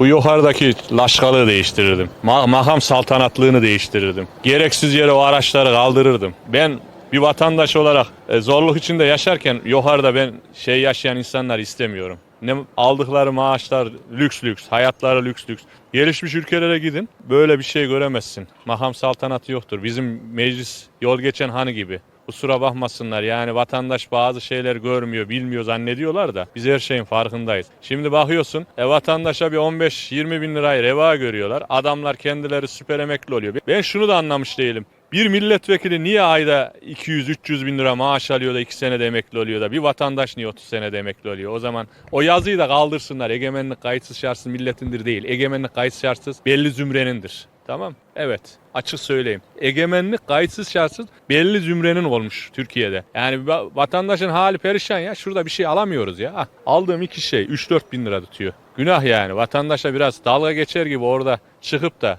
Bu yukarıdaki laşkalığı değiştirirdim. Ma- makam saltanatlığını değiştirirdim. Gereksiz yere o araçları kaldırırdım. Ben bir vatandaş olarak e, zorluk içinde yaşarken yukarıda ben şey yaşayan insanlar istemiyorum. Ne aldıkları maaşlar lüks lüks, hayatları lüks lüks. Gelişmiş ülkelere gidin böyle bir şey göremezsin. Makam saltanatı yoktur. Bizim meclis yol geçen hanı gibi. Kusura bakmasınlar yani vatandaş bazı şeyler görmüyor, bilmiyor zannediyorlar da biz her şeyin farkındayız. Şimdi bakıyorsun e, vatandaşa bir 15-20 bin lirayı reva görüyorlar. Adamlar kendileri süper emekli oluyor. Ben şunu da anlamış değilim. Bir milletvekili niye ayda 200-300 bin lira maaş alıyor da 2 senede emekli oluyor da bir vatandaş niye 30 senede emekli oluyor? O zaman o yazıyı da kaldırsınlar. Egemenlik kayıtsız şartsız milletindir değil. Egemenlik kayıtsız şartsız belli zümrenindir. Tamam? Evet. Açık söyleyeyim. Egemenlik kayıtsız şartsız belli zümrenin olmuş Türkiye'de. Yani va- vatandaşın hali perişan ya. Şurada bir şey alamıyoruz ya. Ah, aldığım iki şey 3-4 bin lira tutuyor. Günah yani. Vatandaşa biraz dalga geçer gibi orada çıkıp da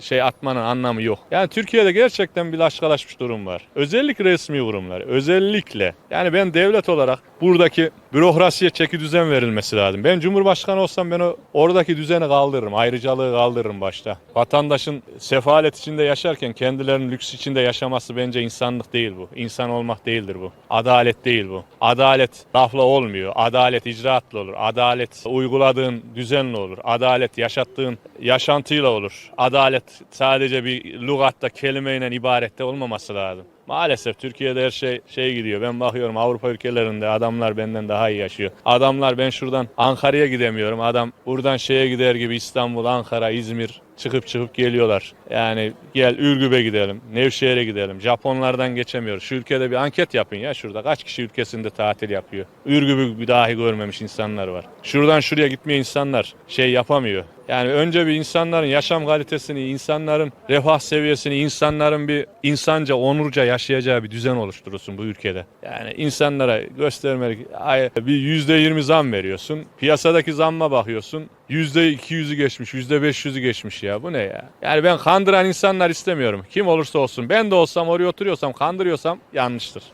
şey atmanın anlamı yok. Yani Türkiye'de gerçekten bir laşkalaşmış durum var. Özellikle resmi kurumlar. Özellikle. Yani ben devlet olarak buradaki bürokrasiye çeki düzen verilmesi lazım. Ben Cumhurbaşkanı olsam ben oradaki düzeni kaldırırım. Ayrıcalığı kaldırırım başta. Vatandaşın sefalet içinde yaşarken kendilerinin lüks içinde yaşaması bence insanlık değil bu. İnsan olmak değildir bu. Adalet değil bu. Adalet lafla olmuyor. Adalet icraatla olur. Adalet uyguladığın düzenle olur. Adalet yaşattığın yaşantıyla olur. Adalet sadece bir lügatta kelimeyle ibarette olmaması lazım. Maalesef Türkiye'de her şey şey gidiyor. Ben bakıyorum Avrupa ülkelerinde adamlar benden daha iyi yaşıyor. Adamlar ben şuradan Ankara'ya gidemiyorum. Adam buradan şeye gider gibi İstanbul, Ankara, İzmir çıkıp çıkıp geliyorlar. Yani gel Ürgüp'e gidelim, Nevşehir'e gidelim. Japonlardan geçemiyoruz. Şu ülkede bir anket yapın ya şurada. Kaç kişi ülkesinde tatil yapıyor? Ürgüp'ü dahi görmemiş insanlar var. Şuradan şuraya gitmeye insanlar şey yapamıyor. Yani önce bir insanların yaşam kalitesini, insanların refah seviyesini, insanların bir insanca, onurca yaşayacağı bir düzen oluşturursun bu ülkede. Yani insanlara göstermelik bir yüzde yirmi zam veriyorsun. Piyasadaki zamma bakıyorsun. Yüzde iki yüzü geçmiş, yüzde beş yüzü geçmiş ya. Bu ne ya? Yani ben kandıran insanlar istemiyorum. Kim olursa olsun. Ben de olsam oraya oturuyorsam, kandırıyorsam yanlıştır.